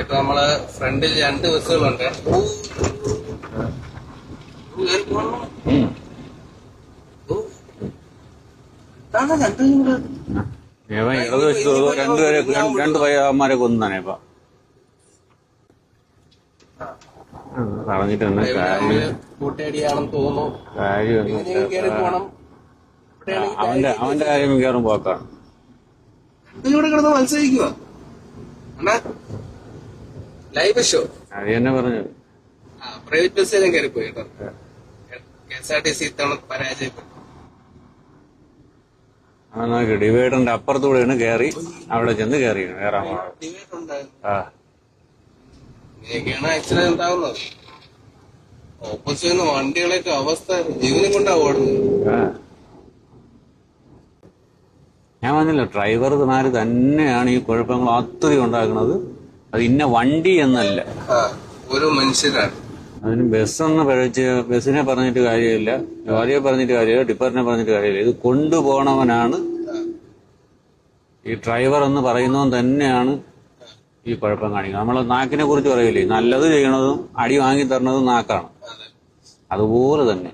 ഇപ്പൊ നമ്മൾ ഫ്രണ്ടിൽ രണ്ട് ബസ്സുകളുണ്ട്. കേറി ഇടത് വെച്ച് രണ്ടുപേരെ രണ്ട് പയ്യന്മാരെ കൊന്നാണ് ഇപ്പൊ. പറഞ്ഞിട്ട് തന്നെ തോന്നുന്നു. അവന്റെ അവന്റെ കാര്യം മിക്കവാറും പോക്കാണ് ഇവിടെ കിടന്ന് മത്സരിക്കുക ലൈവ് ഷോ അത് തന്നെ പറഞ്ഞു ആ പ്രൈവറ്റ് ബസ്സിലും കയറിപ്പോയി കേട്ടോ K S R T C ഇത്തവണ പരാജയപ്പെട്ടു. ആ നോക്കി ഡിവൈഡറിന്റെ അപ്പുറത്തൂടെയാണ് കയറി അവിടെ ചെന്ന് കയറി കയറാൻ ഉണ്ടായിരുന്നു. ആ. ഇങ്ങനെയൊക്കെയാണ് ആക്സിഡന്റ് ഉണ്ടാവുന്നത്. ഓപ്പോസിറ്റ് നിന്ന് വണ്ടികളെയൊക്കെ അവസ്ഥ ജീവനും കൊണ്ടാ ഓടുന്നത്. ആ. ഞാൻ പറഞ്ഞില്ല ഡ്രൈവർമാര് തന്നെയാണ് ഈ കുഴപ്പങ്ങൾ അത്രയും ഉണ്ടാക്കുന്നത്. അത് ഇന്ന വണ്ടി എന്നല്ല. ഒരു മനുഷ്യനാണ് മനുഷ്യരാണ്. അതിന് ബസ്സെന്ന് പഴച്ച് ബസ്സിനെ പറഞ്ഞിട്ട് കാര്യമില്ല ലോറിയെ പറഞ്ഞിട്ട് കാര്യമില്ല ടിപ്പറിനെ പറഞ്ഞിട്ട് കാര്യമില്ല. ഇത് കൊണ്ടുപോകണവനാണ് ഈ ഡ്രൈവർ എന്ന് പറയുന്നവൻ തന്നെയാണ് ഈ കുഴപ്പം കാണിക്കുന്നത്. നമ്മൾ നാക്കിനെ കുറിച്ച് പറയില്ലേ നല്ലത് ചെയ്യണതും അടി വാങ്ങി തരണതും നാക്കാണ്. അതുപോലെ തന്നെ.